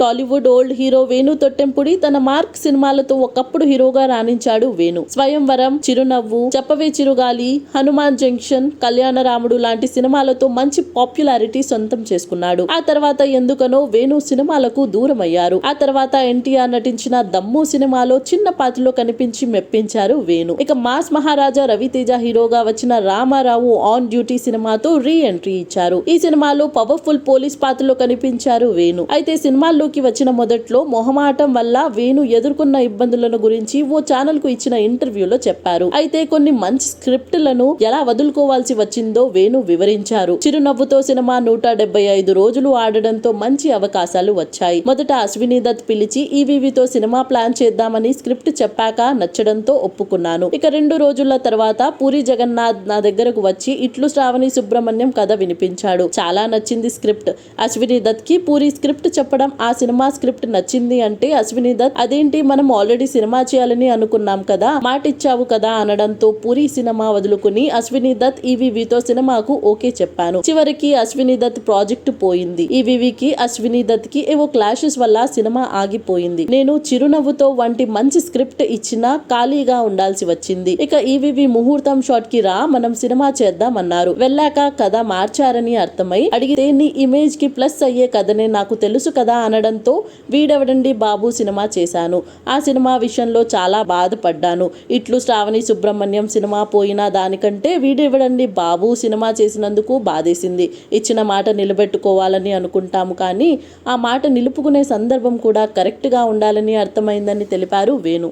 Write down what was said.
Tollywood old hero Venu Thottempudi తన mark సినిమాలతో ఒకప్పుడు హీరోగా రాణించాడు వేణు. స్వయంవరం చిరునవ్వు చెప్పవే చిరుగాలి హనుమాన్ జంక్షన్ కళ్యాణరాముడు లాంటి సినిమాలతో మంచి పాపులారిటీ సొంతం చేసుకున్నాడు. ఆ తర్వాత ఎందుకనో వేణు సినిమాలకు దూరం అయ్యారు ఆ తర్వాత ఎన్టీఆర్ నటించిన దమ్ము సినిమాలో చిన్న పాత్రలో కనిపించి మెప్పించారు వేణు. ఇక మాస్ మహారాజా రవితేజ హీరోగా వచ్చిన రామారావు ఆన్ డ్యూటీ సినిమాతో రీ ఎంట్రీ ఇచ్చారు. ఈ సినిమాలో పవర్ఫుల్ పోలీస్ పాత్రలో కనిపించారు వేణు. అయితే సినిమాల్లోకి వచ్చిన మొదట్లో మొహమాటం వల్ల వేణు ఎదుర్కొన్న ఇబ్బందులను గురించి ఓ ఛానల్కు ఇచ్చిన ఇంటర్వ్యూలో చెప్పారు. అయితే కొన్ని మంచి స్క్రిప్ట్లను ఎలా వదులుకోవాల్సి వచ్చిందో వేణు వివరించారు. చిరునవ్వుతో సినిమా నూట డెబ్బై ఐదు రోజులు ఆడడంతో మంచి అవకాశాలు వచ్చాయి. మొదట అశ్విని దత్ పిలిచి ఈవీవీతో సినిమా ప్లాన్ చేద్దామని స్క్రిప్ట్ చెప్పాక నచ్చడంతో ఒప్పుకున్నాను. ఇక రెండు రోజుల తర్వాత పూరి జగన్నాథ్ నా దగ్గరకు వచ్చి ఇట్లు శ్రావణి సుబ్రహ్మణ్యం కథ వినిపించాడు. చాలా నచ్చింది స్క్రిప్ట్. అశ్విని దత్కి పూరి స్క్రిప్ట్ చెప్పడం ఆ సినిమా స్క్రిప్ట్ నచ్చింది అంటే అశ్విని దత్ అదేంటి మనం ఆల్రెడీ సినిమా చేయాలని అనుకున్నాం కదా మాట ఇచ్చావు కదా అనడంతో పూరి సినిమా వదులుకుని అశ్విని దత్ ఈవీవీతో సినిమాకు ఓకే చెప్పాను. చివరికి అశ్విని దత్ ప్రాజెక్టు పోయింది. ఈవీవీకి అశ్విని దత్కి ఏవో క్లాషెస్ వల్ల సినిమా ఆగిపోయింది. నేను చిరునవ్వుతో వంటి మంచి స్క్రిప్ట్ ఇచ్చినా ఖాళీగా ఉండాల్సి వచ్చింది. ఇక ఈవీవీ ముహూర్తం షాట్కి రా మనం సినిమా చేద్దామన్నారు. వెళ్ళాక కథ మార్చారని అర్థమై అడిగితే నీ ఇమేజ్కి ప్లస్ అయ్యే కథనే నాకు తెలుసు కదా అనడం ఉండడంతో వీడెవడండి బాబు సినిమా చేశాను. ఆ సినిమా విషయంలో చాలా బాధపడ్డాను. ఇట్లు శ్రావణి సుబ్రహ్మణ్యం సినిమా పోయినా దానికంటే వీడెవడండి బాబు సినిమా చేసినందుకు బాధేసింది. ఇచ్చిన మాట నిలబెట్టుకోవాలని అనుకుంటాము కానీ ఆ మాట నిలుపుకునే సందర్భం కూడా కరెక్ట్గా ఉండాలని అర్థమైందని తెలిపారు వేణు.